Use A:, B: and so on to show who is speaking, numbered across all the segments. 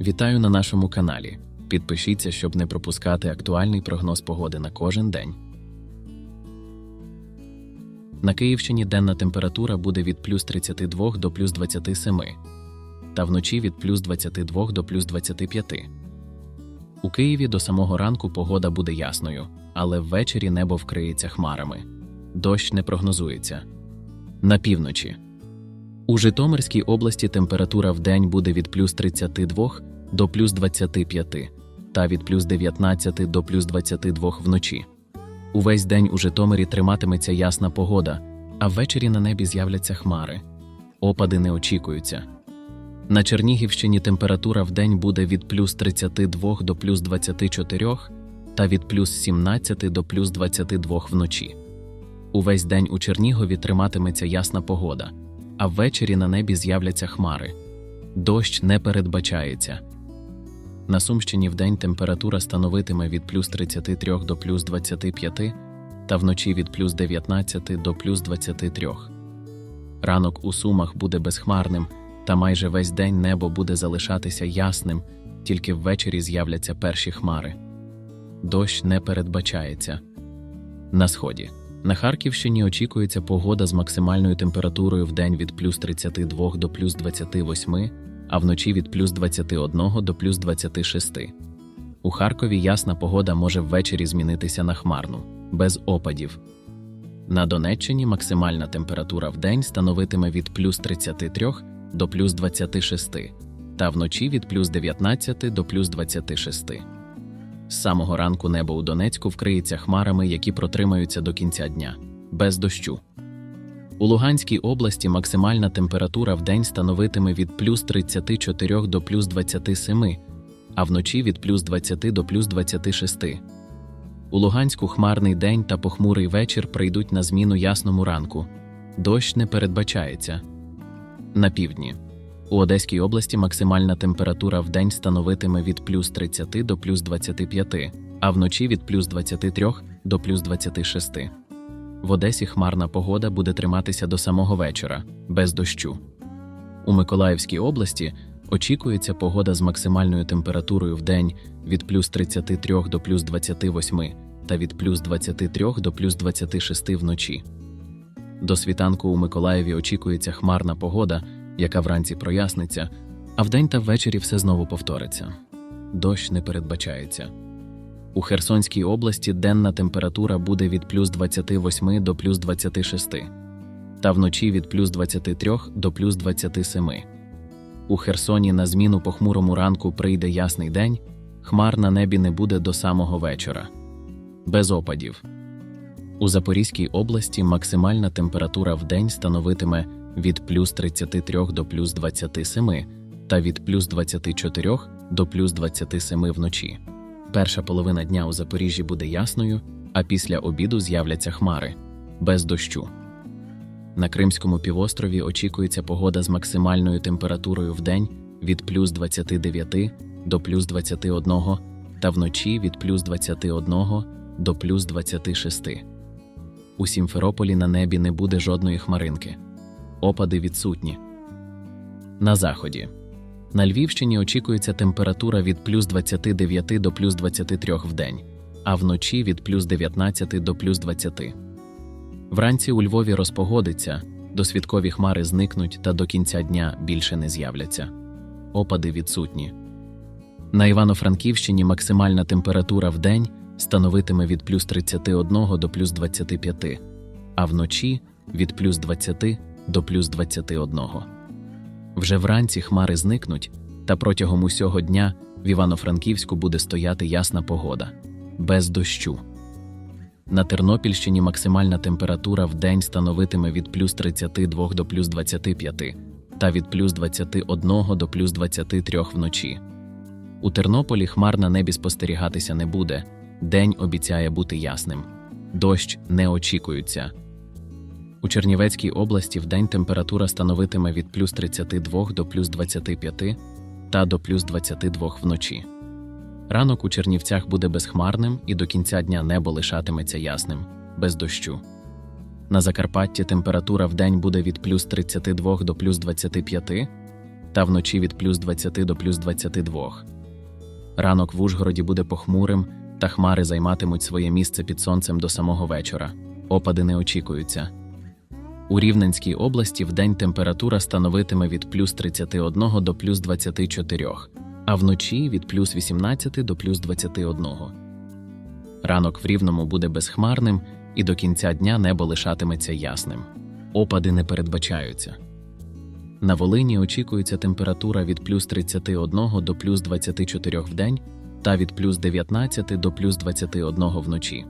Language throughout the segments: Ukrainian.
A: Вітаю на нашому каналі. Підпишіться, щоб не пропускати актуальний прогноз погоди на кожен день. На Київщині денна температура буде від плюс 32 до плюс 27, та вночі від плюс 22 до плюс 25. У Києві до самого ранку погода буде ясною, але ввечері небо вкриється хмарами. Дощ не прогнозується. На півночі. У Житомирській області температура в день буде від плюс 32 до плюс 25 та від плюс 19 до плюс 22 вночі. Увесь день у Житомирі триматиметься ясна погода, а ввечері на небі з'являться хмари. Опади не очікуються. На Чернігівщині температура в день буде від плюс 32 до плюс 24 та від плюс 17 до плюс 22 вночі. Увесь день у Чернігові триматиметься ясна погода, а ввечері на небі з'являться хмари. Дощ не передбачається. На Сумщині вдень температура становитиме від плюс 33 до плюс 25 та вночі від плюс 19 до плюс 23. Ранок у Сумах буде безхмарним, та майже весь день небо буде залишатися ясним, тільки ввечері з'являться перші хмари. Дощ не передбачається. На сході. На Харківщині очікується погода з максимальною температурою в день від плюс 32 до плюс 28, а вночі від плюс 21 до плюс 26. У Харкові ясна погода може ввечері змінитися на хмарну, без опадів. На Донеччині максимальна температура в день становитиме від плюс 33 до плюс 26, та вночі від плюс 19 до плюс 26. З самого ранку небо у Донецьку вкриється хмарами, які протримаються до кінця дня, без дощу. У Луганській області максимальна температура в день становитиме від плюс 34 до плюс 27, а вночі від плюс 20 до плюс 26. У Луганську хмарний день та похмурий вечір прийдуть на зміну ясному ранку. Дощ не передбачається. На півдні. У Одеській області максимальна температура в день становитиме від плюс 30 до плюс 25, а вночі від плюс 23 до плюс 26. В Одесі хмарна погода буде триматися до самого вечора, без дощу. У Миколаївській області очікується погода з максимальною температурою в день від плюс 33 до плюс 28 та від плюс 23 до плюс 26 вночі. До світанку у Миколаєві очікується хмарна погода, яка вранці проясниться, а вдень та ввечері все знову повториться. Дощ не передбачається. У Херсонській області денна температура буде від плюс 28 до плюс 26, та вночі від плюс 23 до плюс 27. У Херсоні на зміну похмурому ранку прийде ясний день, хмар на небі не буде до самого вечора. Без опадів. У Запорізькій області максимальна температура в день становитиме від плюс 33 до плюс 27 та від плюс 24 до плюс 27 вночі. Перша половина дня у Запоріжжі буде ясною, а після обіду з'являться хмари без дощу. На Кримському півострові очікується погода з максимальною температурою в день від плюс 29 до плюс 21 та вночі від плюс 21 до плюс 26. У Сімферополі на небі не буде жодної хмаринки. Опади відсутні. На заході. На Львівщині очікується температура від плюс 29 до плюс 23 в день, а вночі від плюс 19 до плюс 20. Вранці у Львові розпогодиться, досвідкові хмари зникнуть та до кінця дня більше не з'являться. Опади відсутні. На Івано-Франківщині максимальна температура в день становитиме від плюс 31 до плюс 25, а вночі від плюс 20 до плюс 21. Вже вранці хмари зникнуть, та протягом усього дня в Івано-Франківську буде стояти ясна погода без дощу. На Тернопільщині максимальна температура в день становитиме від плюс 32 до плюс 25 та від плюс 21 до плюс 23 вночі. У Тернополі хмар на небі спостерігатися не буде, день обіцяє бути ясним. Дощ не очікується. У Чернівецькій області вдень температура становитиме від плюс 32 до плюс 25 та до плюс 22 вночі. Ранок у Чернівцях буде безхмарним і до кінця дня небо лишатиметься ясним, без дощу. На Закарпатті температура вдень буде від плюс 32 до плюс 25, та вночі від плюс 20 до плюс 22. Ранок в Ужгороді буде похмурим, та хмари займатимуть своє місце під сонцем до самого вечора. Опади не очікуються. У Рівненській області вдень температура становитиме від плюс 31 до плюс 24, а вночі від плюс 18 до плюс 21. Ранок в Рівному буде безхмарним, і до кінця дня небо лишатиметься ясним. Опади не передбачаються. На Волині очікується температура від плюс 31 до плюс 24 в день та від плюс 19 до плюс 21 вночі.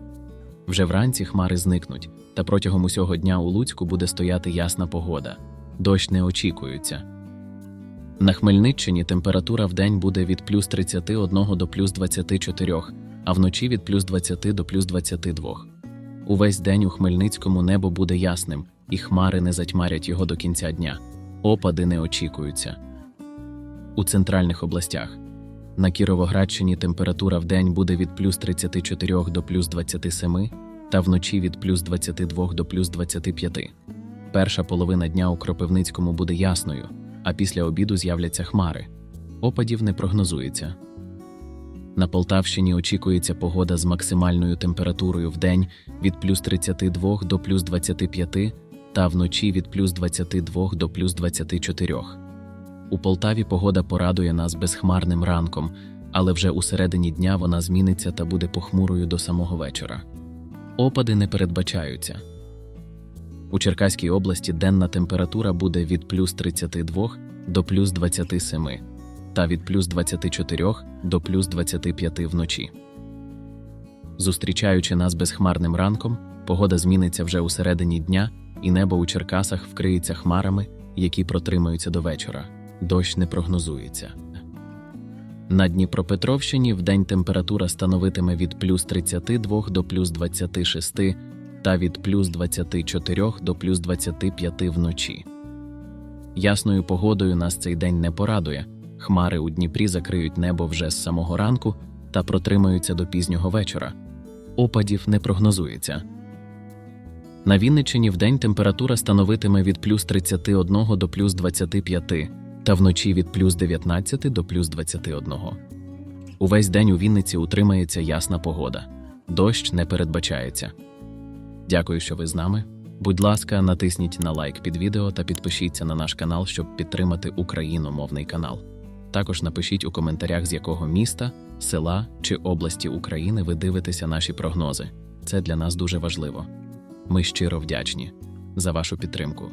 A: Вже вранці хмари зникнуть, та протягом усього дня у Луцьку буде стояти ясна погода. Дощ не очікується. На Хмельниччині температура в день буде від плюс 31 до плюс 24, а вночі від плюс 20 до плюс 22. Увесь день у Хмельницькому небо буде ясним, і хмари не затьмарять його до кінця дня. Опади не очікуються. У центральних областях на Кіровоградщині температура в день буде від плюс 34 до плюс 27, та вночі від плюс 22 до плюс 25. Перша половина дня у Кропивницькому буде ясною, а після обіду з'являться хмари. Опадів не прогнозується. На Полтавщині очікується погода з максимальною температурою в день від плюс 32 до плюс 25 та вночі від плюс 22 до плюс 24. У Полтаві погода порадує нас безхмарним ранком, але вже у середині дня вона зміниться та буде похмурою до самого вечора. Опади не передбачаються. У Черкаській області денна температура буде від плюс 32 до плюс 27 та від плюс 24 до плюс 25 вночі. Зустрічаючи нас безхмарним ранком, погода зміниться вже у середині дня, і небо у Черкасах вкриється хмарами, які протримаються до вечора. Дощ не прогнозується. На Дніпропетровщині вдень температура становитиме від плюс 32 до плюс 26 та від плюс 24 до плюс 25 вночі. Ясною погодою нас цей день не порадує. Хмари у Дніпрі закриють небо вже з самого ранку та протримаються до пізнього вечора. Опадів не прогнозується. На Вінниччині вдень температура становитиме від плюс 31 до плюс 25, та вночі від плюс 19 до плюс 21. Увесь день у Вінниці утримається ясна погода. Дощ не передбачається. Дякую, що ви з нами. Будь ласка, натисніть на лайк під відео та підпишіться на наш канал, щоб підтримати україномовний канал. Також напишіть у коментарях, з якого міста, села чи області України ви дивитеся наші прогнози. Це для нас дуже важливо. Ми щиро вдячні за вашу підтримку.